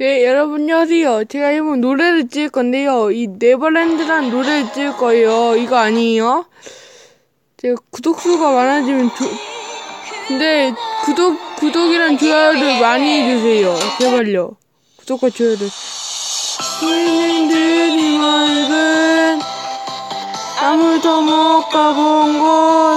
네, 여러분 안녕하세요. 제가 이번 노래를 찍을 건데요. 이 네버랜드라는 노래를 찍을 거예요. 이거 아니에요. 제가 구독수가 많아지면 조... 근데 구독 구독이랑 좋아요를 많이 해주세요. 제발요. 구독과 좋아요를. 우리들이 맑은 아무도 못 가본 곳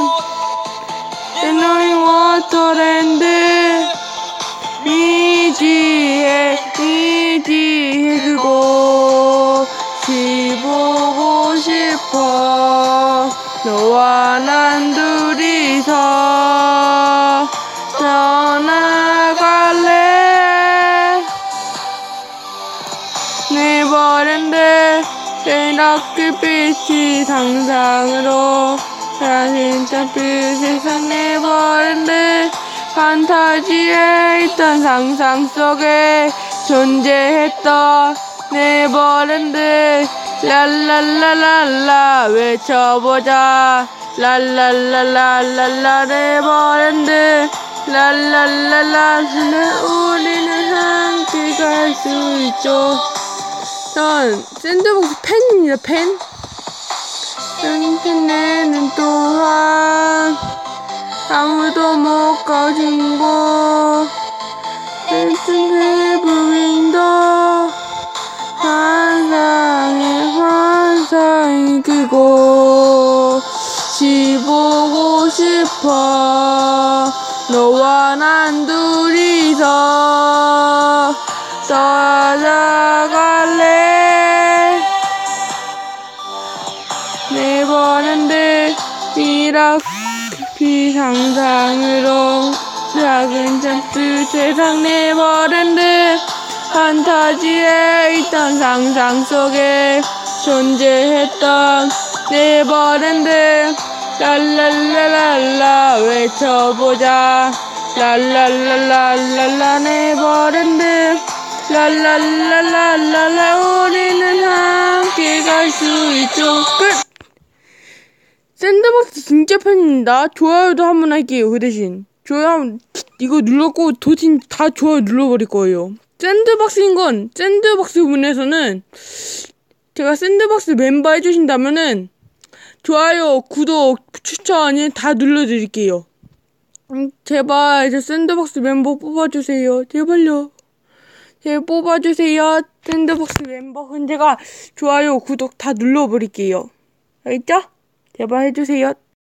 너와 난 둘이서 떠나갈래? 네버랜드 레이너크빛이 상상으로 사라진 땀빛 세상 네버랜드 판타지에 있던 상상 속에 존재했던 네버랜드 랄랄랄랄라 외쳐보자. 랄랄랄랄랄라 네버랜드 랄랄랄라 우리는 함께 갈 수 있죠. 전 샌드박스 팬입니다 팬. 팬내는 또한 아무도 못 가진 곳 싶어. 너와 난 둘이서 떠나갈래. 네버랜드 미라클 상상으로 작은 점프 세상 네버랜드 판타지에 있던 상상 속에 존재했던 네버랜드 랄랄랄랄라 외쳐보자. 랄랄랄랄랄라 네버랜드 랄랄랄랄랄라 우리는 함께 갈 수 있죠. 끝! 샌드박스 진짜 팬입니다. 좋아요도 한 번 할게요 그 대신. 좋아요 이거 눌렀고 도진 다 좋아요 눌러버릴 거예요. 샌드박스인 건 샌드박스 분에서는 제가 샌드박스 멤버 해주신다면은 좋아요 구독 추천이 다 눌러드릴게요. 음, 제발 저 샌드박스 멤버 뽑아주세요. 제발요. 제발 뽑아주세요. 샌드박스 멤버. 그럼 제가 좋아요 구독 다 눌러버릴게요. 알겠죠? 제발 해주세요